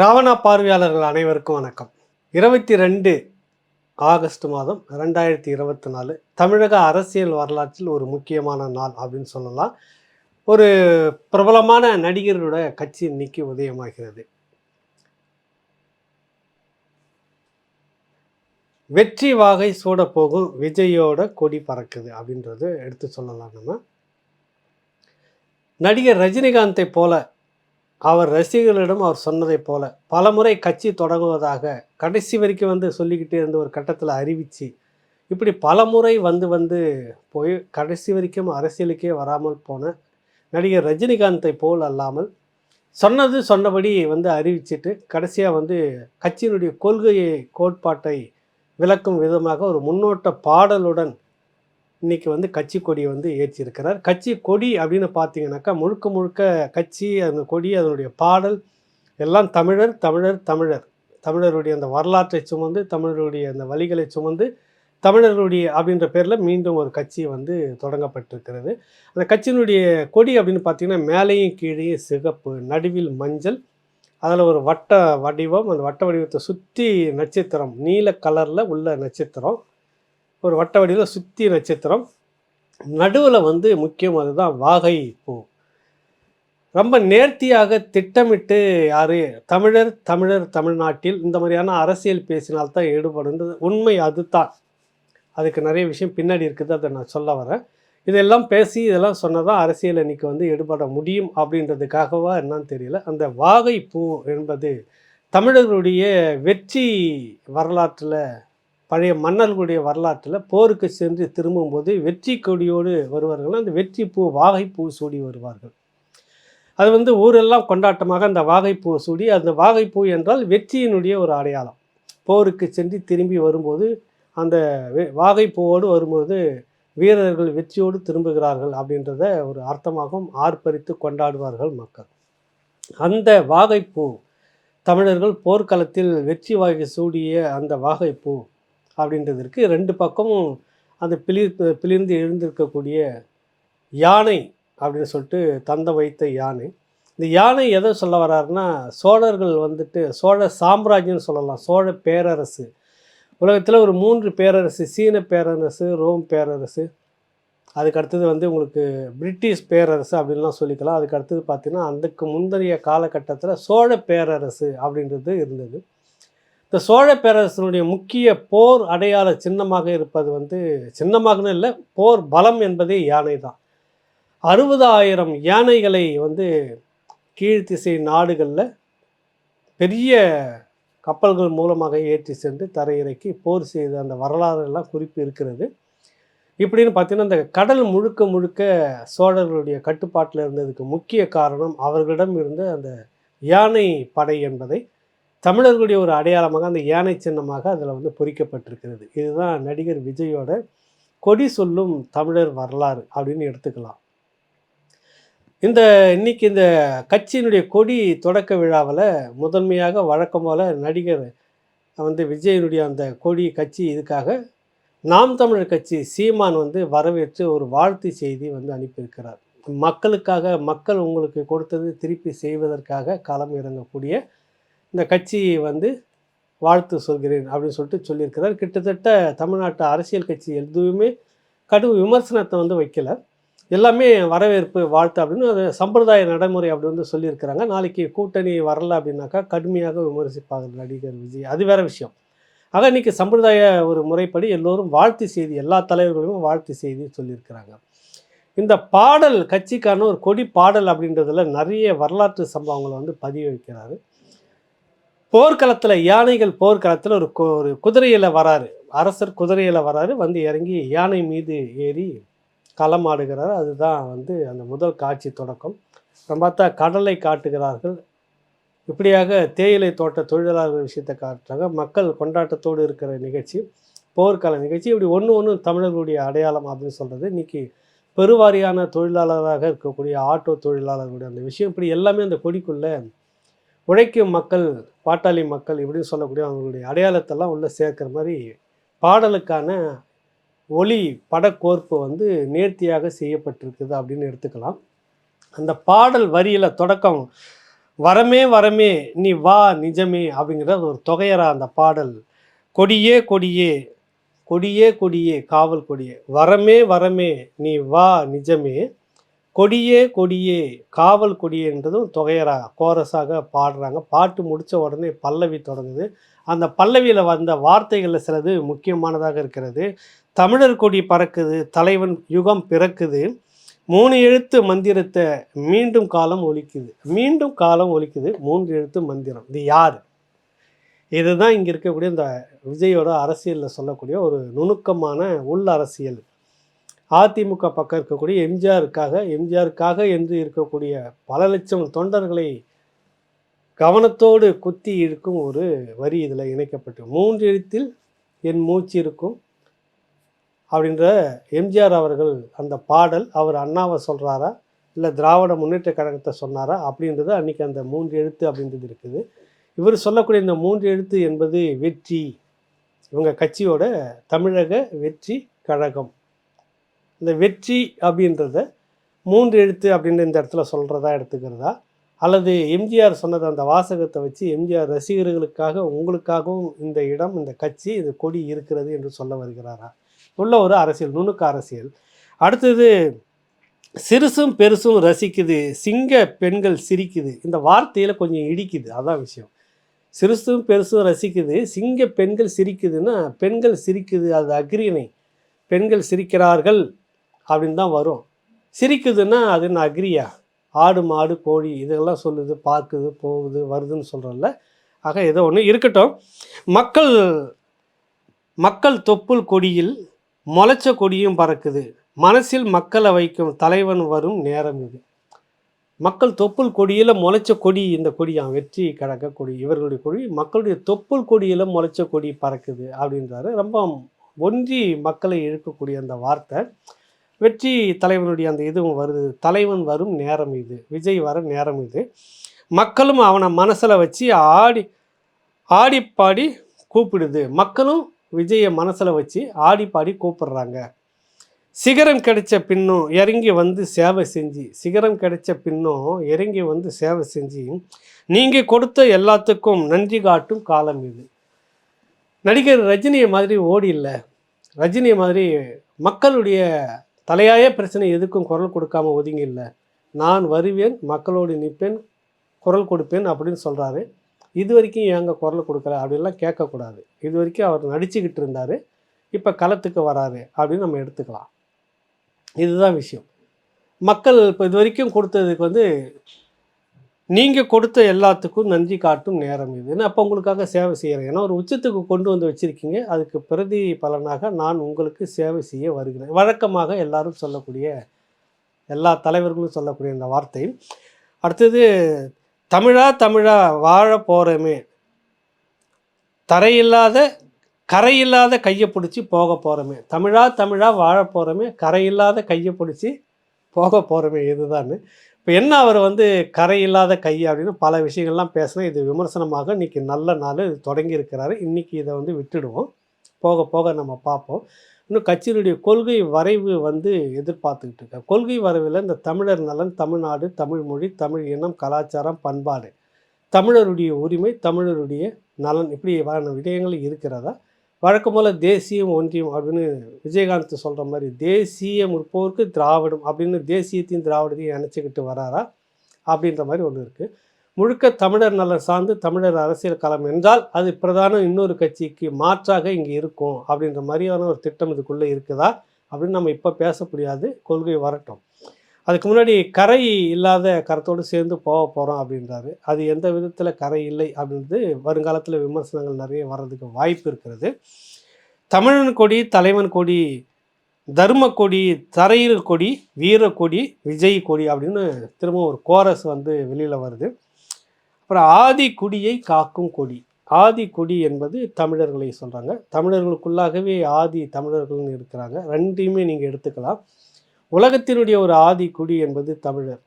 ராவணா பார்வையாளர்கள் அனைவருக்கும் வணக்கம். இருபத்தி ரெண்டு ஆகஸ்ட் மாதம் ரெண்டாயிரத்தி இருபத்தி நாலு தமிழக அரசியல் வரலாற்றில் ஒரு முக்கியமான நாள் அப்படின்னு சொல்லலாம். ஒரு பிரபலமான நடிகர்களோட கட்சி இன்னைக்கு உதயமாகிறது. வெற்றி வாகை சூட போகும் விஜயோட கொடி பறக்குது அப்படின்றது எடுத்து சொல்லலாம் நம்ம. நடிகர் ரஜினிகாந்தை போல அவர் ரசிகர்களிடம் அவர் சொன்னதைப் போல பலமுறை கட்சி தொடங்குவதாக கடைசி வரைக்கும் வந்து சொல்லிக்கிட்டே இருந்த ஒரு கட்டத்தில் அறிவிச்சு இப்படி பலமுறை வந்து வந்து போய் கடைசி வரைக்கும் அரசியலுக்கே வராமல் போன நடிகர் ரஜினிகாந்தை போல் அல்லாமல் சொன்னது சொன்னபடி வந்து அறிவிச்சிட்டு கடைசியாக வந்து கட்சியினுடைய கொள்கையை கோட்பாட்டை விளக்கும் விதமாக ஒரு முன்னோட்ட பாடலுடன் இன்னைக்கு வந்து கட்சி கொடியை வந்து ஏற்றியிருக்கிறார். கட்சி கொடி அப்படின்னு பார்த்தீங்கன்னாக்கா முழுக்க முழுக்க கட்சி அந்த கொடி அதனுடைய பாடல் எல்லாம் தமிழர் தமிழர் தமிழர். தமிழருடைய அந்த வரலாற்றை சுமந்து தமிழருடைய அந்த வழிகளை சுமந்து தமிழர்களுடைய அப்படின்ற பேரில் மீண்டும் ஒரு கட்சி வந்து தொடங்கப்பட்டிருக்கிறது. அந்த கட்சியினுடைய கொடி அப்படின்னு பார்த்தீங்கன்னா மேலேயும் கீழேயும் சிகப்பு நடுவில் மஞ்சள் அதில் ஒரு வட்ட வடிவம் அந்த வட்ட வடிவத்தை சுற்றி நட்சத்திரம் நீல கலரில் உள்ள நட்சத்திரம். ஒரு வட்ட வடிவில் சுற்றி நட்சத்திரம் நடுவில் வந்து முக்கியம் அதுதான் வாகை பூ. ரொம்ப நேர்த்தியாக திட்டமிட்டு யார்? தமிழர் தமிழர் தமிழ்நாட்டில் இந்த மாதிரியான அரசியல் பேசினால்தான் ஈடுபடுன்றது உண்மை அதுதான். அதுக்கு நிறைய விஷயம் பின்னாடி இருக்குது அதை நான் சொல்ல வரேன். இதெல்லாம் பேசி இதெல்லாம் சொன்னதான் அரசியல் இன்னைக்கு வந்து ஈடுபட முடியும் அப்படின்றதுக்காகவா என்னன்னு தெரியல. அந்த வாகை பூ என்பது தமிழர்களுடைய வெற்றி வரலாற்றில் பழைய மன்னர்களுடைய வரலாற்றில் போருக்கு சென்று திரும்பும்போது வெற்றி கொடியோடு வருவார்கள். அந்த வெற்றி பூ வாகைப்பூ சூடி வருவார்கள். அது வந்து ஊரெல்லாம் கொண்டாட்டமாக அந்த வாகைப்பூ சூடி அந்த வாகைப்பூ என்றால் வெற்றியினுடைய ஒரு அடையாளம். போருக்கு சென்று திரும்பி வரும்போது அந்த வெ- வாகைப்பூவோடு வரும்போது வீரர்கள் வெற்றியோடு திரும்புகிறார்கள் அப்படின்றத ஒரு அர்த்தமாகவும் ஆர்ப்பரித்து கொண்டாடுவார்கள் மக்கள். அந்த வாகைப்பூ தமிழர்கள் போர்க்களத்தில் வெற்றி வாகை சூடிய அந்த வாகைப்பூ அப்படின்றதற்கு ரெண்டு பக்கமும் அந்த பிளிர் பிளிர்ந்து எழுந்திருக்கக்கூடிய யானை அப்படின்னு சொல்லிட்டு தந்த வைத்த யானை. இந்த யானை எதை சொல்ல வர்றாருன்னா சோழர்கள் வந்துட்டு சோழ சாம்ராஜ்யம்னு சொல்லலாம். சோழ பேரரசு. உலகத்தில் ஒரு மூன்று பேரரசு சீன பேரரசு ரோம் பேரரசு. அதுக்கு அடுத்தது வந்து உங்களுக்கு பிரிட்டிஷ் பேரரசு அப்படின்லாம் சொல்லிக்கலாம். அதுக்கு அடுத்தது பார்த்தீங்கன்னா அதுக்கு முந்தைய காலகட்டத்தில் சோழ பேரரசு அப்படின்றது இருந்தது. இந்த சோழ பேரரசனுடைய முக்கிய போர் அடையாள சின்னமாக இருப்பது வந்து சின்னமாகனு இல்லை போர் பலம் என்பதே யானை தான். அறுபதாயிரம் யானைகளை வந்து கீழ்த்திசை நாடுகளில் பெரிய கப்பல்கள் மூலமாக ஏற்றி சென்று தரையிறக்கி போர் செய்த அந்த வரலாறுலாம் குறிப்பு இருக்கிறது. இப்படின்னு பார்த்தீங்கன்னா இந்த கடல் முழுக்க முழுக்க சோழர்களுடைய கட்டுப்பாட்டில் இருந்ததுக்கு முக்கிய காரணம் அவர்களிடம் இருந்த அந்த யானை படை என்பதை தமிழர்களுடைய ஒரு அடையாளமாக அந்த யானை சின்னமாக அதில் வந்து பொறிக்கப்பட்டிருக்கிறது. இதுதான் நடிகர் விஜயோட கொடி சொல்லும் தமிழர் வரலாறு அப்படின்னு எடுத்துக்கலாம். இந்த இன்னைக்கு இந்த கட்சியினுடைய கொடி தொடக்க விழாவில் முதன்மையாக வழக்கம் போல் நடிகர் வந்து விஜயனுடைய அந்த கொடி கட்சி இதுக்காக நாம் தமிழர் கட்சி சீமான் வந்து வரவேற்று ஒரு வாழ்த்து செய்தி வந்து அனுப்பியிருக்கிறார். மக்களுக்காக மக்கள் உங்களுக்கு கொடுத்தது திருப்பி செய்வதற்காக களம் இறங்கக்கூடிய இந்த கட்சி வந்து வாழ்த்து சொல்கிறேன் அப்படின்னு சொல்லிட்டு சொல்லியிருக்கிறார். கிட்டத்தட்ட தமிழ்நாட்டு அரசியல் கட்சி எதுவுமே கடும் விமர்சனத்தை வந்து வைக்கல. எல்லாமே வரவேற்பு வாழ்த்து அப்படின்னு அது சம்பிரதாய நடைமுறை அப்படி வந்து சொல்லியிருக்கிறாங்க. நாளைக்கு கூட்டணி வரல அப்படின்னாக்கா கடுமையாக விமர்சிப்பாங்க நடிகர் விஜய். அது வேறு விஷயம். ஆக இன்னைக்கு சம்பிரதாய ஒரு முறைப்படி எல்லோரும் வாழ்த்து செய்தி எல்லா தலைவர்களும் வாழ்த்து செய்தி சொல்லியிருக்கிறாங்க. இந்த பாடல் கட்சிக்கான ஒரு கொடி பாடல் அப்படின்றதுல நிறைய வரலாற்று சம்பவங்களை வந்து பதிவு வைக்கிறாரு. போர்க்களத்தில் யானைகள் போர்க்களத்தில் ஒரு ஒரு குதிரையில் வராரு. அரசர் குதிரையில் வராரு. வந்து இறங்கி யானை மீது ஏறி களமாடுகிறார் அதுதான் வந்து அந்த முதல் காட்சி தொடக்கம். அப்புறம் பார்த்தா கடலை காட்டுகிறார்கள். இப்படியாக தேயிலை தோட்ட தொழிலாளர்கள் விஷயத்தை காட்டுறாங்க. மக்கள் கொண்டாட்டத்தோடு இருக்கிற நிகழ்ச்சி போர்க்கால நிகழ்ச்சி. இப்படி ஒன்று ஒன்று தமிழர்களுடைய அடையாளம் அப்படின்னு சொல்கிறது இன்னைக்கு பெருவாரியான தொழிலாளராக இருக்கக்கூடிய ஆட்டோ தொழிலாளர்களுடைய அந்த விஷயம். இப்படி எல்லாமே அந்த கொடிக்குள்ளே உழைக்கும் மக்கள் பாட்டாளி மக்கள் இப்படின்னு சொல்லக்கூடிய அவங்களுடைய அடையாளத்தெல்லாம் உள்ளே சேர்க்குற மாதிரி பாடலுக்கான ஒளி படக்கோர்ப்பு வந்து நேர்த்தியாக செய்யப்பட்டிருக்குது அப்படின்னு எடுத்துக்கலாம். அந்த பாடல் வரியில் தொடக்கம் வரமே வரமே நீ வா நிஜமே அப்படிங்கிற ஒரு தொகையரா அந்த பாடல். கொடியே கொடியே கொடியே கொடியே காவல் கொடியே வரமே வரமே நீ வா நிஜமே கொடியே கொடியே காவல் கொடியேன்றதும் தொகையரா கோரஸாக பாடுறாங்க. பாட்டு முடித்த உடனே பல்லவி தொடங்குது. அந்த பல்லவியில் வந்த வார்த்தைகளில் சிலது முக்கியமானதாக இருக்கிறது. தமிழர் கொடி பறக்குது தலைவன் யுகம் பிறக்குது. மூணு எழுத்து மந்திரத்தை மீண்டும் காலம் ஒலிக்குது. மீண்டும் காலம் ஒலிக்குது மூன்று எழுத்து மந்திரம். இது யார்? இதுதான் இங்கே இருக்கக்கூடிய இந்த விஜயோட அரசியலில் சொல்லக்கூடிய ஒரு நுணுக்கமான உள் அரசியல். அதிமுக பக்கம் இருக்கக்கூடிய எம்ஜிஆருக்காக எம்ஜிஆருக்காக என்று இருக்கக்கூடிய பல லட்சம் தொண்டர்களை கவனத்தோடு குத்தி இருக்கும் ஒரு வரி இதில் இணைக்கப்பட்டு மூன்று எழுத்தில் என் மூச்சு இருக்கும் அப்படின்ற எம்ஜிஆர் அவர்கள் அந்த பாடல் அவர் அண்ணாவை சொல்கிறாரா இல்லை திராவிட முன்னேற்ற கழகத்தை சொன்னாரா அப்படின்றது அன்றைக்கி அந்த மூன்று எழுத்து அப்படின்றது இருக்குது. இவர் சொல்லக்கூடிய இந்த மூன்று எழுத்து என்பது வெற்றி. இவங்க கட்சியோட தமிழக வெற்றி கழகம். இந்த வெற்றி அப்படின்றத மூன்று எழுத்து அப்படின்ற இந்த இடத்துல சொல்கிறதா எடுத்துக்கிறதா? அல்லது எம்ஜிஆர் சொன்னது அந்த வாசகத்தை வச்சு எம்ஜிஆர் ரசிகர்களுக்காக உங்களுக்காகவும் இந்த இடம் இந்த கட்சி இந்த கொடி இருக்கிறது என்று சொல்ல வருகிறாரா? உள்ள ஒரு அரசியல் நுணுக்க அரசியல். அடுத்தது சிறுசும் பெருசும் ரசிக்குது சிங்க பெண்கள் சிரிக்குது. இந்த வார்த்தையில் கொஞ்சம் இடிக்குது அதான் விஷயம். சிறுசும் பெருசும் ரசிக்குது சிங்க பெண்கள் சிரிக்குதுன்னா பெண்கள் சிரிக்குது அது அக்ரிணை. பெண்கள் சிரிக்கிறார்கள் அப்படின்னு தான் வரும். சிரிக்குதுன்னா அது என்ன அக்ரியா. ஆடு மாடு கோழி இதெல்லாம் சொல்லுது பார்க்குது போகுது வருதுன்னு சொல்கிறோம்ல ஆக ஏதோ ஒன்று இருக்கட்டும். மக்கள் மக்கள் தொப்புள் கொடியில் முளைச்ச கொடியும் பறக்குது. மனசில் மக்களை வைக்கும் தலைவன் வரும் நேரம் இது. மக்கள் தொப்புள் கொடியில் முளைச்ச கொடி இந்த கொடியாம் வெற்றி கடக்க கொடி இவர்களுடைய கொடி மக்களுடைய தொப்புள் கொடியில் முளைச்ச கொடி பறக்குது அப்படின்றாரு. ரொம்ப ஒன்றி மக்களை இழுக்கக்கூடிய அந்த வார்த்தை. வெற்றி தலைவனுடைய அந்த இதுவும் வருது. தலைவன் வரும் நேரம் இது. விஜய் வர நேரம் இது. மக்களும் அவனை மனசில் வச்சு ஆடி ஆடி பாடி கூப்பிடுது. மக்களும் விஜயை மனசில் வச்சு ஆடி பாடி கூப்பிடுறாங்க. சிகரம் கிடைச்ச பின்னும் இறங்கி வந்து சேவை செஞ்சு. சிகரம் கிடைச்ச பின்னும் இறங்கி வந்து சேவை செஞ்சு. நீங்கள் கொடுத்த எல்லாத்துக்கும் நன்றி காட்டும் காலம் இது. நடிகர் ரஜினியை மாதிரி ஓடி இல்லை ரஜினியை மாதிரி மக்களுடைய தலையாய பிரச்சனை எதுக்கும் குரல் கொடுக்காம ஒதுங்கி இல்லை. நான் வருவேன் மக்களோடு நிற்பேன் குரல் கொடுப்பேன் அப்படின்னு சொல்கிறாரு இது வரைக்கும் ஏங்க குரல் கொடுக்கல அப்படின்லாம் கேட்கக்கூடாது. இது வரைக்கும் அவர் நடிச்சுக்கிட்டு இருந்தார். இப்போ களத்துக்கு வராரு அப்படின்னு நம்ம எடுத்துக்கலாம். இதுதான் விஷயம். மக்கள் இப்போ இது வரைக்கும் கொடுத்ததுக்கு வந்து நீங்கள் கொடுத்த எல்லாத்துக்கும் நன்றி காட்டும் நேரம் இது. அப்போ உங்களுக்காக சேவை செய்கிறேன் ஏன்னா ஒரு உச்சத்துக்கு கொண்டு வந்து வச்சுருக்கீங்க. அதுக்கு பிரதி பலனாக நான் உங்களுக்கு சேவை செய்ய வருகிறேன். வழக்கமாக எல்லாரும் சொல்லக்கூடிய எல்லா தலைவர்களும் சொல்லக்கூடிய இந்த வார்த்தை. அடுத்தது தமிழா தமிழா வாழ போகிறோமே தரையில்லாத கரையில்லாத கையை பிடிச்சி போக போகிறோமே தமிழா தமிழா வாழ போகிறோமே கரையில்லாத கையை பிடிச்சி போக போகிறோமே இதுதான் இப்போ என்ன அவர் வந்து கரை இல்லாத கை அப்படின்னு பல விஷயங்கள்லாம் பேசுனா இது விமர்சனமாக இன்றைக்கி நல்ல நாள் இது தொடங்கி இருக்கிறாரு. இன்றைக்கி இதை வந்து விட்டுடுவோம். போக போக நம்ம பார்ப்போம். இன்னும் கட்சியினுடைய கொள்கை வரைவு வந்து எதிர்பார்த்துக்கிட்டு இருக்க கொள்கை வரைவில் இந்த தமிழர் நலன் தமிழ்நாடு தமிழ் மொழி தமிழ் இனம் கலாச்சாரம் பண்பாடு. தமிழருடைய உரிமை தமிழருடைய நலன் இப்படி வர விடயங்கள் இருக்கிறதா? வழக்கம் போல் தேசியம் ஒன்றியம் அப்படின்னு விஜயகாந்த் சொல்கிற மாதிரி தேசியம் இருப்போருக்கு திராவிடம் அப்படின்னு தேசியத்தையும் திராவிடத்தையும் நினச்சிக்கிட்டு வராரா அப்படின்ற மாதிரி ஒன்று இருக்குது முழுக்க தமிழர் நலன் சார்ந்து தமிழர் அரசியல் களம் என்றால் அது பிரதான இன்னொரு கட்சிக்கு மாற்றாக இங்கே இருக்கும் அப்படின்ற மாதிரியான ஒரு திட்டம் இதுக்குள்ளே இருக்குதா அப்படின்னு நம்ம இப்போ பேச முடியாது. கொள்கை வரட்டும். அதுக்கு முன்னாடி கரை இல்லாத கரத்தோடு சேர்ந்து போக போகிறோம் அப்படின்றாரு. அது எந்த விதத்தில் கரை இல்லை அப்படின்றது வருங்காலத்தில் விமர்சனங்கள் நிறைய வர்றதுக்கு வாய்ப்பு இருக்கிறது. தமிழன் கொடி தலைவன் கொடி தர்ம கொடி தரையில் கொடி வீர கொடி விஜய் கொடி அப்படின்னு திரும்ப ஒரு கோரஸ் வந்து வெளியில் வருது. அப்புறம் ஆதி குடியை காக்கும் கொடி. ஆதி குடி என்பது தமிழர்களை சொல்கிறாங்க தமிழர்களுக்குள்ளாகவே ஆதி தமிழர்கள்னு இருக்கிறாங்க. ரெண்டையுமே நீங்கள் எடுத்துக்கலாம். உலகத்தினுடைய ஒரு ஆதி கொடி என்பது தமிழர்.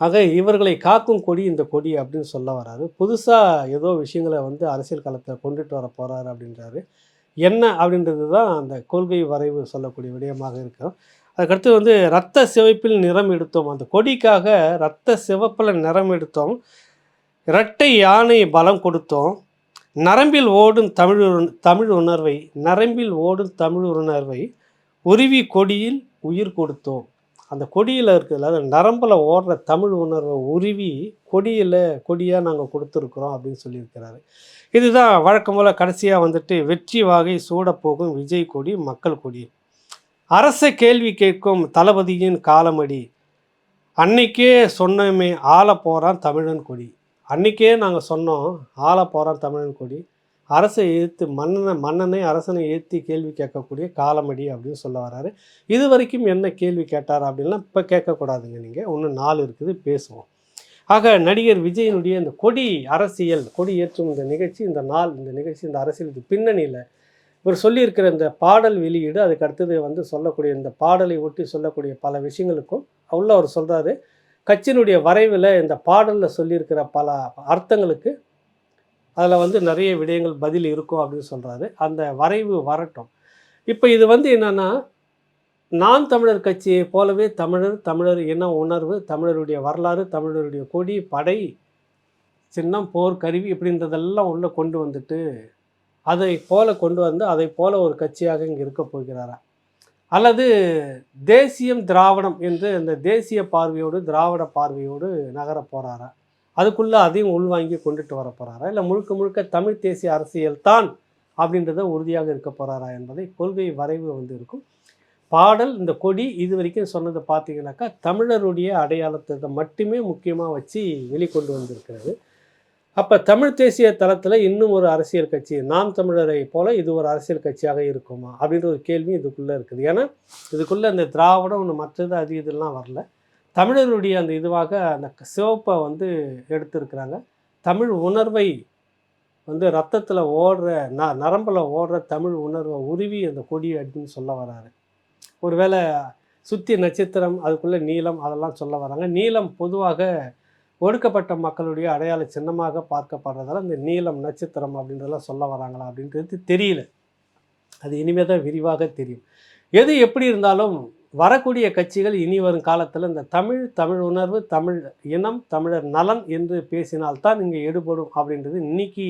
ஆக இவர்களை காக்கும் கொடி இந்த கொடி அப்படின்னு சொல்ல வராரு. புதுசாக ஏதோ விஷயங்களை வந்து அரசியல் களத்தில் கொண்டுட்டு வர போகிறாரு அப்படின்றாரு. என்ன அப்படின்றது தான் அந்த கொள்கை வரைவு சொல்லக்கூடிய விடயமாக இருக்கும் அதுக்கடுத்து வந்து ரத்த சிவப்பில் நிறம் எடுத்தோம். அந்த கொடிக்காக ரத்த சிவப்பில் நிறம் எடுத்தோம். இரட்டை யானை பலம் கொடுத்தோம். நரம்பில் ஓடும் தமிழ் தமிழ் உணர்வை நரம்பில் ஓடும் தமிழ் உணர்வை உருவி கொடியில் உயிர் கொடுத்தோம். அந்த கொடியில் இருக்கிறதுல அந்த நரம்பில் ஓடுற தமிழ் உணர்வை உருவி கொடியில் கொடியாக நாங்கள் கொடுத்துருக்குறோம் அப்படின்னு சொல்லியிருக்கிறாரு. இதுதான் வழக்கம் போல் கடைசியாக வந்துட்டு வெற்றி வாகை சூடப்போகும் விஜய் கொடி மக்கள் கொடி. அரச கேள்வி கேட்கும் தளபதியின் காலமடி. அன்னைக்கே சொன்னமே ஆள போகிறான் தமிழன் கொடி. அன்னைக்கே நாங்கள் சொன்னோம் ஆள போகிறான் தமிழன் கொடி. அரசை எதிர்த்து மன்னனை மன்னனை அரசனை ஏற்றி கேள்வி கேட்கக்கூடிய காலமடி அப்படின்னு சொல்ல வராரு. இது வரைக்கும் என்ன கேள்வி கேட்டார் அப்படின்லாம் இப்போ கேட்கக்கூடாதுங்க நீங்கள் இன்னும் நாள் இருக்குது பேசுவோம். ஆக நடிகர் விஜயனுடைய இந்த கொடி அரசியல் கொடி ஏற்றும் இந்த நிகழ்ச்சி இந்த நாள் இந்த நிகழ்ச்சி இந்த அரசியலுக்கு பின்னணியில் இவர் சொல்லியிருக்கிற இந்த பாடல் வெளியீடு அதுக்கு அடுத்தது வந்து சொல்லக்கூடிய இந்த பாடலை ஒட்டி சொல்லக்கூடிய பல விஷயங்களுக்கும் உள்ள அவர் சொல்கிறாரு கட்சியினுடைய வரைவில் இந்த பாடலில் சொல்லியிருக்கிற பல அர்த்தங்களுக்கு அதில் வந்து நிறைய விடயங்கள் பதில் இருக்கும் அப்படின்னு சொல்கிறாரு அந்த வரைவு வரட்டும். இப்போ இது வந்து என்னென்னா நான் தமிழர் கட்சியை போலவே தமிழர் தமிழர் இன உணர்வு தமிழருடைய வரலாறு தமிழருடைய கொடி படை சின்னம் போர் கருவி இப்படின்றதெல்லாம் உள்ளே கொண்டு வந்துட்டு அதை போல கொண்டு வந்து அதை போல ஒரு கட்சியாக இங்கே இருக்க போகிறாரா? அல்லது தேசியம் திராவிடம் என்று அந்த தேசிய பார்வையோடு திராவிட பார்வையோடு நகர போகிறாரா அதுக்குள்ளே அதையும் உள்வாங்கி கொண்டுட்டு வர போகிறாரா இல்லை முழுக்க முழுக்க தமிழ் தேசிய அரசியல் தான் அப்படின்றத உறுதியாக இருக்க போகிறாரா என்பதை கொள்கை வரைவு வந்து இருக்கும். பாடல் இந்த கொடி இது வரைக்கும் சொன்னதை பார்த்தீங்கன்னாக்கா தமிழருடைய அடையாளத்தை மட்டுமே முக்கியமாக வச்சு வெளிக்கொண்டு வந்திருக்கிறது. அப்போ தமிழ் தேசிய தளத்தில் இன்னும் ஒரு அரசியல் கட்சி நாம் தமிழரை போல இது ஒரு அரசியல் கட்சியாக இருக்குமா? அப்படின்ற ஒரு கேள்வி இதுக்குள்ளே இருக்குது. ஏன்னா இதுக்குள்ளே அந்த திராவிடம் ஒன்று மற்றது அது இதெல்லாம் வரல. தமிழருடைய அந்த இதுவாக அந்த சிவப்பை வந்து எடுத்திருக்கிறாங்க. தமிழ் உணர்வை வந்து ரத்தத்தில் ஓடுற ந நரம்பில் ஓடுற தமிழ் உணர்வை உருவி அந்த கொடி அப்படின்னு சொல்ல வராரு. ஒருவேளை சுத்தி நட்சத்திரம் அதுக்குள்ளே நீளம் அதெல்லாம் சொல்ல வராங்க. நீளம் பொதுவாக ஒடுக்கப்பட்ட மக்களுடைய அடையாள சின்னமாக பார்க்கப்படுறதால இந்த நீளம் நட்சத்திரம் அப்படின்றதெல்லாம் சொல்ல வராங்களா அப்படின்றது தெரியல. அது இனிமேல் தான் விரிவாக தெரியும். எது எப்படி இருந்தாலும் வரக்கூடிய கட்சிகள் இனி வரும் காலத்தில் இந்த தமிழ் தமிழ் உணர்வு தமிழ் இனம் தமிழர் நலன் என்று பேசினால்தான் இங்கே எடுபடும் அப்படின்றது. இன்னைக்கு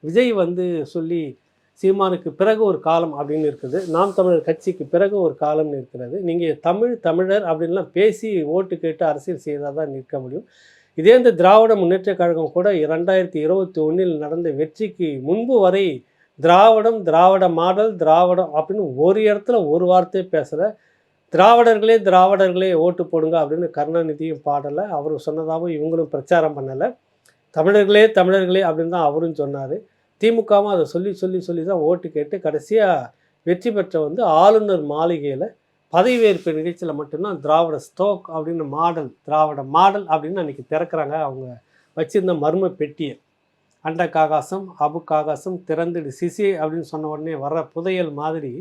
விஜய் வந்து சொல்லி சீமானுக்கு பிறகு ஒரு காலம் அப்படின்னு இருக்குது. நாம் தமிழர் கட்சிக்கு பிறகு ஒரு காலம்னு இருக்கிறது நீங்கள் தமிழ் தமிழர் அப்படின்லாம் பேசி ஓட்டு கேட்டு அரசியல் செய்தால் தான் நிற்க முடியும். இதே இந்த திராவிட முன்னேற்றக் கழகம் கூட இரண்டாயிரத்தி இருபத்தி ஒன்றில் நடந்த வெற்றிக்கு முன்பு வரை திராவிடம் திராவிட மாடல் திராவிடம் அப்படின்னு ஒரு இடத்துல ஒரு வார்த்தையை பேசலை. திராவிடர்களே திராவிடர்களே ஓட்டு போடுங்க அப்படின்னு கருணாநிதியும் பாடலை அவரும் சொன்னதாகவும் இவங்களும் பிரச்சாரம் பண்ணலை. தமிழர்களே தமிழர்களே அப்படின்னு தான் அவரும் சொன்னார். திமுகவும் அதை சொல்லி சொல்லி சொல்லி தான் ஓட்டு கேட்டு கடைசியாக வெற்றி பெற்ற வந்து ஆளுநர் மாளிகையில் பதவியேற்பு நிகழ்ச்சியில் மட்டும்தான் திராவிட ஸ்டோக் அப்படின்னு மாடல் திராவிட மாடல் அப்படின்னு அன்றைக்கி திறக்கிறாங்க அவங்க வச்சுருந்த மர்ம பெட்டியை. அண்ட காகாசம் அபு காகாசம் திறந்துடு சிசி அப்படின்னு சொன்ன உடனே வர புதையல் மாதிரி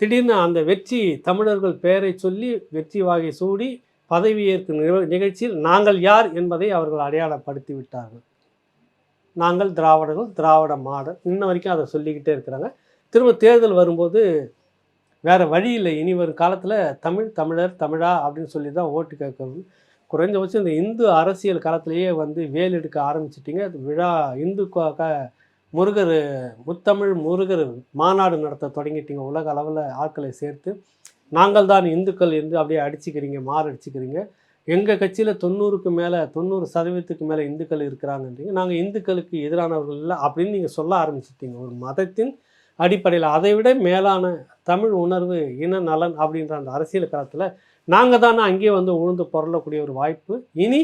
திடீர்னு அந்த வெற்றி தமிழர்கள் பெயரை சொல்லி வெற்றி வாகை சூடி பதவியேற்கும் நிகழ்ச்சியில் நாங்கள் யார் என்பதை அவர்கள் அடையாளப்படுத்தி விட்டார்கள். நாங்கள் திராவிடர்கள் திராவிட மாடல். இன்ன வரைக்கும் அதை சொல்லிக்கிட்டே இருக்கிறாங்க. திரும்ப தேர்தல் வரும்போது வேறு வழி இல்லை. இனி வரும் காலத்தில் தமிழ் தமிழர் தமிழா அப்படின்னு சொல்லி தான் ஓட்டு கேட்கணும் குறைஞ்சபட்சம் இந்த இந்து அரசியல் காலத்திலேயே வந்து வேல் எடுக்க ஆரம்பிச்சிட்டிங்க. அது விழா இந்து முருகர் முத்தமிழ் முருகர் மாநாடு நடத்த தொடங்கிட்டீங்க. உலக அளவில் ஆட்களை சேர்த்து நாங்கள் தான் இந்துக்கள் என்று அப்படியே அடிச்சுக்கிறீங்க மாரடிச்சுக்கிறீங்க. எங்கள் கட்சியில் தொண்ணூறுக்கு மேலே தொண்ணூறு சதவீதத்துக்கு மேலே இந்துக்கள் இருக்கிறாங்கன்றீங்க. நாங்கள் இந்துக்களுக்கு எதிரானவர்கள் இல்லை அப்படின்னு நீங்கள் சொல்ல ஆரம்பிச்சிட்டீங்க. ஒரு மதத்தின் அடிப்படையில் அதை விட மேலான தமிழ் உணர்வு இன நலன் அப்படின்ற அந்த அரசியல் காலத்தில் நாங்கள் தானே அங்கேயே வந்து உழுந்து பொருளக்கூடிய ஒரு வாய்ப்பு. இனி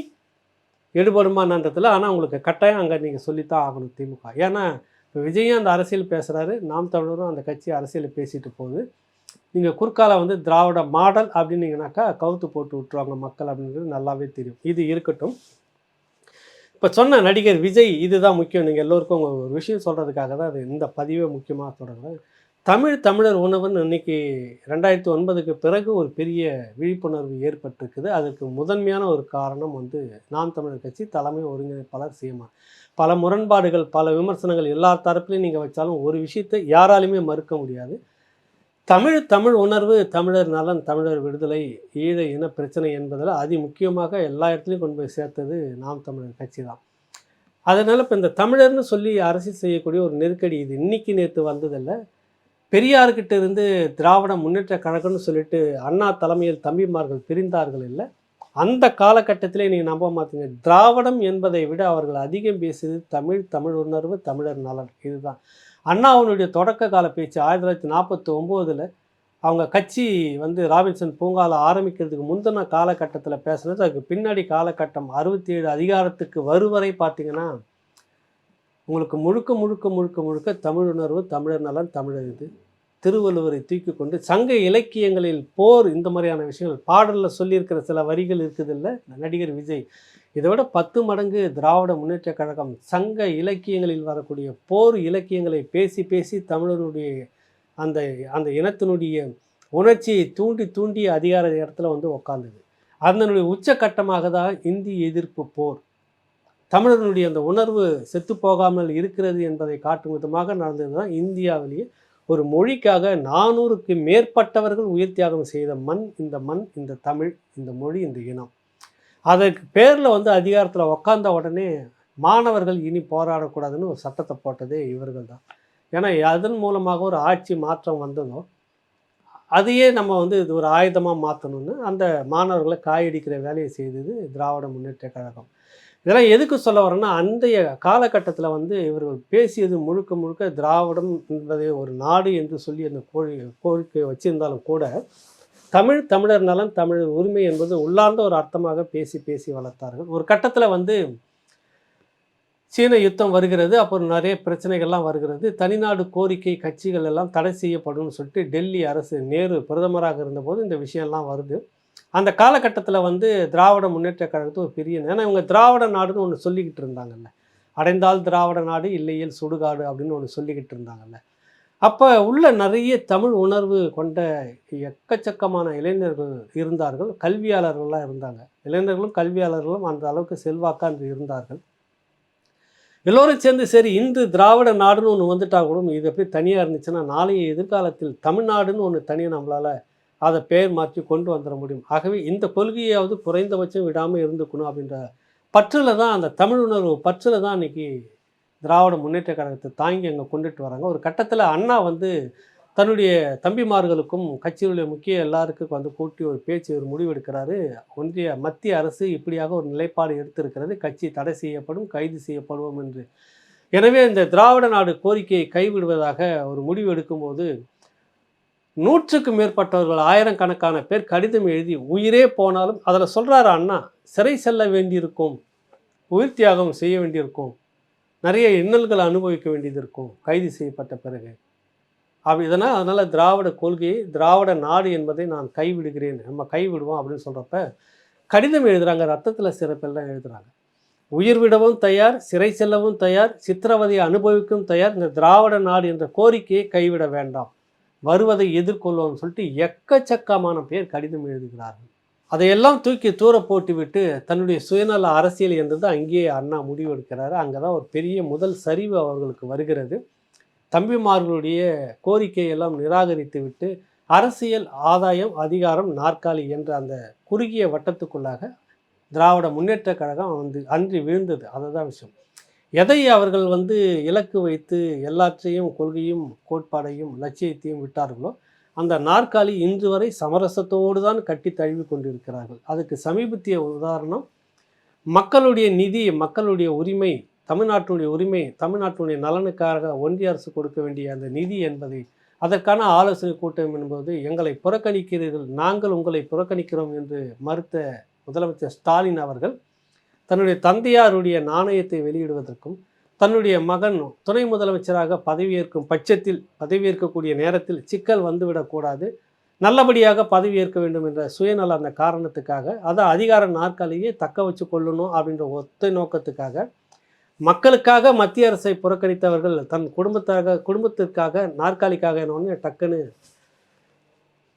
எடுபடுமான்றதில் ஆனால் உங்களுக்கு கட்டாயம் அங்கே நீங்கள் சொல்லித்தான் ஆகணும் திமுக. ஏன்னா இப்போ விஜயும் அந்த அரசியல் பேசுகிறாரு நாம் தமிழரும் அந்த கட்சி அரசியலில் பேசிட்டு போகுது. நீங்கள் குறுக்கால வந்து திராவிட மாடல் அப்படின்னீங்கனாக்கா கவுத்து போட்டு விட்டுருவாங்க மக்கள் அப்படின்றது நல்லாவே தெரியும். இது இருக்கட்டும். இப்போ சொன்ன நடிகர் விஜய் இதுதான் முக்கியம். நீங்கள் எல்லோருக்கும் ஒரு விஷயம் சொல்கிறதுக்காக தான் அது இந்த பதிவே முக்கியமாக தொடங்குறேன் தமிழ் தமிழர் உணவுன்னு இன்னைக்கு ரெண்டாயிரத்தி ஒன்பதுக்கு பிறகு ஒரு பெரிய விழிப்புணர்வு ஏற்பட்டிருக்குது. அதுக்கு முதன்மையான ஒரு காரணம் வந்து நாம் தமிழர் கட்சி தலைமை ஒருங்கிணைப்பாளர் சீமா பல முரண்பாடுகள் பல விமர்சனங்கள் எல்லா தரப்புலையும் நீங்கள் வச்சாலும் ஒரு விஷயத்தை யாராலையுமே மறுக்க முடியாது. தமிழ் தமிழ் உணர்வு தமிழர் நலன் தமிழர் விடுதலை ஈழ இன பிரச்சனை என்பதில் அதி முக்கியமாக எல்லா இடத்துலையும் கொண்டு போய் சேர்த்தது நாம் தமிழர் கட்சி தான். அதனால் இப்போ இந்த தமிழர்னு சொல்லி அரசியல் செய்யக்கூடிய ஒரு நெருக்கடி இது இன்னைக்கு நேற்று வந்ததில்லை. பெரியார்கிட்ட இருந்து திராவிட முன்னேற்ற கழகம்னு சொல்லிட்டு அண்ணா தலைமையில் தம்பிமார்கள் பிரிந்தார்கள் இல்லை. அந்த காலகட்டத்திலே நீங்கள் நம்ப மாட்டீங்க. திராவிடம் என்பதை விட அவர்கள் அதிகம் பேசியது தமிழ் தமிழ் உணர்வு தமிழர் நலன் இதுதான். அண்ணாவினுடைய தொடக்க கால பேச்சு ஆயிரத்தி தொள்ளாயிரத்தி நாற்பத்தி ஒம்போதில் அவங்க கட்சி வந்து ராபின்சன் பூங்காவில் ஆரம்பிக்கிறதுக்கு முந்தின காலகட்டத்தில் பேசுனது அதுக்கு பின்னாடி காலகட்டம் அறுபத்தி ஏழு அதிகாரத்துக்கு வருவரை பார்த்திங்கன்னா உங்களுக்கு முழுக்க முழுக்க முழுக்க முழுக்க தமிழ் உணர்வு தமிழர் நலன் தமிழர் இது. திருவள்ளுவரை தூக்கி கொண்டு சங்க இலக்கியங்களில் போர் இந்த மாதிரியான விஷயங்கள். பாடலில் சொல்லியிருக்கிற சில வரிகள் இருக்குது இல்லை நடிகர் விஜய். இதை விட பத்து மடங்கு திராவிட முன்னேற்ற கழகம் சங்க இலக்கியங்களில் வரக்கூடிய போர் இலக்கியங்களை பேசி பேசி தமிழனுடைய அந்த அந்த இனத்தினுடைய உணர்ச்சியை தூண்டி தூண்டி அதிகார இடத்துல வந்து உக்காந்தது. அதனுடைய உச்சக்கட்டமாக தான் இந்தி எதிர்ப்பு போர். தமிழர்களுடைய அந்த உணர்வு செத்து போகாமல் இருக்கிறது என்பதை காட்டும் விதமாக நடந்தது தான் இந்தியாவிலேயே ஒரு மொழிக்காக நானூறுக்கு மேற்பட்டவர்கள் உயிர் தியாகம் செய்த மண் இந்த மண் இந்த தமிழ் இந்த மொழி இந்த இனம். அதற்கு பேரில் வந்து அதிகாரத்தில் உக்காந்த உடனே மாணவர்கள் இனி போராடக்கூடாதுன்னு ஒரு சட்டத்தை போட்டதே இவர்கள் தான் ஏன்னா அதன் மூலமாக ஒரு ஆட்சி மாற்றம் வந்ததோ அதையே நம்ம வந்து இது ஒரு ஆயுதமாக மாற்றணும்னு அந்த மாணவர்களை காயடிக்கிற வேலையை செய்தது திராவிட முன்னேற்ற கழகம். இதெல்லாம் எதுக்கு சொல்ல வரேன்னா அந்தைய காலகட்டத்தில் வந்து இவர்கள் பேசியது முழுக்க முழுக்க திராவிடம் என்பதை ஒரு நாடு என்று சொல்லி அந்த கோழி கோரிக்கை வச்சிருந்தாலும் கூட தமிழ் தமிழர் நலன் தமிழர் உரிமை என்பது உள்ளார்ந்த ஒரு அர்த்தமாக பேசி பேசி வளர்த்தார்கள். ஒரு கட்டத்தில் வந்து சீன யுத்தம் வருகிறது அப்புறம் நிறைய பிரச்சனைகள்லாம் வருகிறது. தனிநாடு கோரிக்கை கட்சிகள் எல்லாம் தடை செய்யப்படும்னு சொல்லிட்டு டெல்லி அரசு நேரு பிரதமராக இருந்தபோது இந்த விஷயம்லாம் வருது. அந்த காலகட்டத்தில் வந்து திராவிட முன்னேற்ற கழகத்து ஒரு பெரிய ஏன்னா இவங்க திராவிட நாடுன்னு ஒன்று சொல்லிக்கிட்டு இருந்தாங்கல்ல. அடைந்தால் திராவிட நாடு இல்லையேல் சுடுகாடு அப்படின்னு ஒன்று சொல்லிக்கிட்டு இருந்தாங்கல்ல. அப்போ உள்ள நிறைய தமிழ் உணர்வு கொண்ட எக்கச்சக்கமான இளைஞர்கள் இருந்தார்கள். கல்வியாளர்கள்லாம் இருந்தாங்க. இளைஞர்களும் கல்வியாளர்களும் அந்த அளவுக்கு செல்வாக்கான்று இருந்தார்கள். எல்லோரும் சேர்ந்து சரி இன்று திராவிட நாடுன்னு ஒன்று வந்துட்டால் கூட இது எப்படி தனியாக இருந்துச்சுன்னா நாளைய எதிர்காலத்தில் தமிழ்நாடுன்னு ஒன்று தனியாக நம்மளால் அதை பெயர் மாற்றி கொண்டு வந்துட முடியும். ஆகவே இந்த கொள்கையாவது குறைந்தபட்சம் விடாமல் இருந்துக்கணும் அப்படின்ற பற்றில் தான் அந்த தமிழ் உணர்வு பற்றில் தான் இன்றைக்கி திராவிட முன்னேற்ற கழகத்தை தாங்கி அங்கே கொண்டுட்டு வராங்க. ஒரு கட்டத்தில் அண்ணா வந்து தன்னுடைய தம்பிமார்களுக்கும் கட்சியினுடைய முக்கிய எல்லாருக்கும் வந்து கூட்டி ஒரு பேச்சு ஒரு முடிவெடுக்கிறாரு ஒன்றிய மத்திய அரசு இப்படியாக ஒரு நிலைப்பாடு எடுத்திருக்கிறது. கட்சி தடை செய்யப்படும் கைது செய்யப்படுவோம் என்று. எனவே இந்த திராவிட நாடு கோரிக்கையை கைவிடுவதாக ஒரு முடிவு எடுக்கும்போது நூற்றுக்கு மேற்பட்டவர்கள் ஆயிரக்கணக்கான பேர் கடிதம் எழுதி உயிரே போனாலும் அதில் சொல்கிறாரு அண்ணா சிறை செல்ல வேண்டியிருக்கும் உயிர் தியாகம் செய்ய வேண்டியிருக்கும் நிறைய இன்னல்களை அனுபவிக்க வேண்டியது இருக்கும் கைது செய்யப்பட்ட பிறகு. அப்படி இதனால் அதனால் திராவிட கொள்கையை திராவிட நாடு என்பதை நான் கைவிடுகிறேன் நம்ம கைவிடுவோம் அப்படின்னு சொல்கிறப்ப கடிதம் எழுதுகிறாங்க ரத்தத்தில் சிறப்பெல்லாம் எழுதுகிறாங்க உயிர் விடவும் தயார் சிறை செல்லவும் தயார் சித்திரவதையை அனுபவிக்கும் தயார் இந்த திராவிட நாடு என்ற கோரிக்கையை கைவிட வேண்டாம். வருவதை எதிர்கொள்வோம்னு சொல்லிட்டு எக்கச்சக்கமான பேர் கடிதம் எழுதுகிறார்கள். அதையெல்லாம் தூக்கி தூர போட்டுவிட்டு தன்னுடைய சுயநல அரசியல் என்றது அங்கேயே அண்ணா முடிவெடுக்கிறாரு. அங்கே தான் ஒரு பெரிய முதல் சரிவு அவர்களுக்கு வருகிறது. தம்பிமார்களுடைய கோரிக்கையெல்லாம் நிராகரித்து விட்டு அரசியல் ஆதாயம் அதிகாரம் நாற்காலி என்ற அந்த குறுகிய வட்டத்துக்குள்ளாக திராவிட முன்னேற்ற கழகம் வந்து அன்றி விழுந்தது. அதுதான் விஷயம். எதை அவர்கள் வந்து இலக்கு வைத்து எல்லாற்றையும் கொள்கையும் கோட்பாடையும் லட்சியத்தையும் விட்டார்களோ அந்த நாற்காலி இன்று வரை சமரசத்தோடு தான் கட்டி தழுவி கொண்டிருக்கிறார்கள். அதுக்கு சமீபத்திய உதாரணம் மக்களுடைய நிதி மக்களுடைய உரிமை தமிழ்நாட்டினுடைய உரிமை தமிழ்நாட்டினுடைய நலனுக்காக ஒன்றிய அரசு கொடுக்க வேண்டிய அந்த நிதி என்பதை அதற்கான ஆலோசனை கூட்டம் என்பது எங்களை புறக்கணிக்கிறீர்கள் நாங்கள் உங்களை புறக்கணிக்கிறோம் என்று மறுத்த முதலமைச்சர் ஸ்டாலின் அவர்கள் தன்னுடைய தந்தையாருடைய நாணயத்தை வெளியிடுவதற்கும் தன்னுடைய மகன் துணை முதலமைச்சராக பதவியேற்கும் பட்சத்தில் பதவியேற்கக்கூடிய நேரத்தில் சிக்கல் வந்துவிடக்கூடாது நல்லபடியாக பதவியேற்க வேண்டும் என்ற சுயநல அந்த காரணத்துக்காக அதை அதிகார நாற்காலியே தக்க வச்சு கொள்ளணும் அப்படின்ற ஒத்த நோக்கத்துக்காக மக்களுக்காக மத்திய அரசை புறக்கணித்தவர்கள் தன் குடும்பத்தாக குடும்பத்திற்காக நாற்காலிக்காக என்னொன்று டக்குன்னு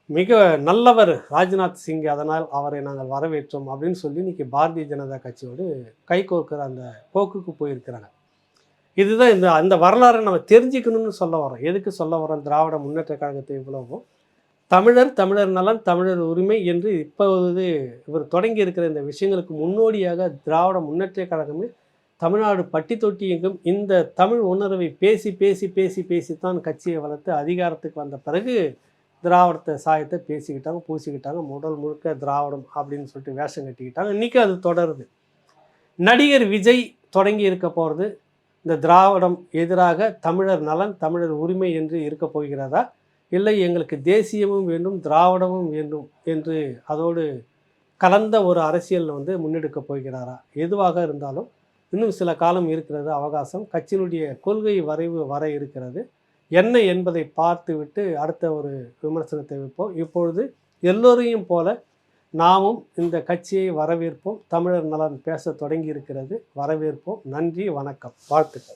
மிக நல்லவர் ராஜ்நாத் சிங் அதனால் அவரை நாங்கள் வரவேற்றோம் அப்படின்னு சொல்லி இன்றைக்கி பாரதிய ஜனதா கட்சியோடு கைகோர்க்கிற அந்த போக்குக்கு போயிருக்கிறாங்க. இதுதான் இந்த அந்த வரலாறை நம்ம தெரிஞ்சுக்கணும்னு சொல்ல வரோம் எதுக்கு சொல்ல வரோம் திராவிட முன்னேற்ற கழகத்தை இவ்வளவும் தமிழர் தமிழர் நலன் தமிழர் உரிமை என்று இப்போது இவர் தொடங்கி இருக்கிற இந்த விஷயங்களுக்கு முன்னோடியாக திராவிட முன்னேற்ற கழகமே தமிழ்நாடு பட்டி தொட்டி எங்கும் இந்த தமிழ் உணர்வை பேசி பேசி பேசி பேசி தான் கட்சியை வளர்த்து அதிகாரத்துக்கு வந்த பிறகு திராவிடத்தை சாயத்தை பேசிக்கிட்டாங்க பூசிக்கிட்டாங்க முதல் முழுக்க திராவிடம் அப்படின்னு சொல்லிட்டு வேஷம் கட்டிக்கிட்டாங்க. இன்றைக்கி அது தொடருது. நடிகர் விஜய் தொடங்கி இருக்க போகிறது இந்த திராவிடம் எதிராக தமிழர் நலன் தமிழர் உரிமை என்று இருக்க போகிறதா? இல்லை எங்களுக்கு தேசியமும் வேண்டும் திராவிடமும் வேண்டும் என்று அதோடு கலந்த ஒரு அரசியலில் வந்து முன்னெடுக்க போகிறாரா? எதுவாக இருந்தாலும் இன்னும் சில காலம் இருக்கிறது அவகாசம். கட்சியினுடைய கொள்கை வரைவு வர இருக்கிறது. என்ன என்பதை பார்த்துவிட்டு அடுத்த ஒரு விமர்சனத்தை வைப்போம். இப்பொழுது எல்லோரையும் போல நாமும் இந்த கட்சியை வரவேற்போம். தமிழர் நலன் பேச தொடங்கி இருக்கிறது வரவேற்போம். நன்றி வணக்கம். வாழ்த்துக்கள்.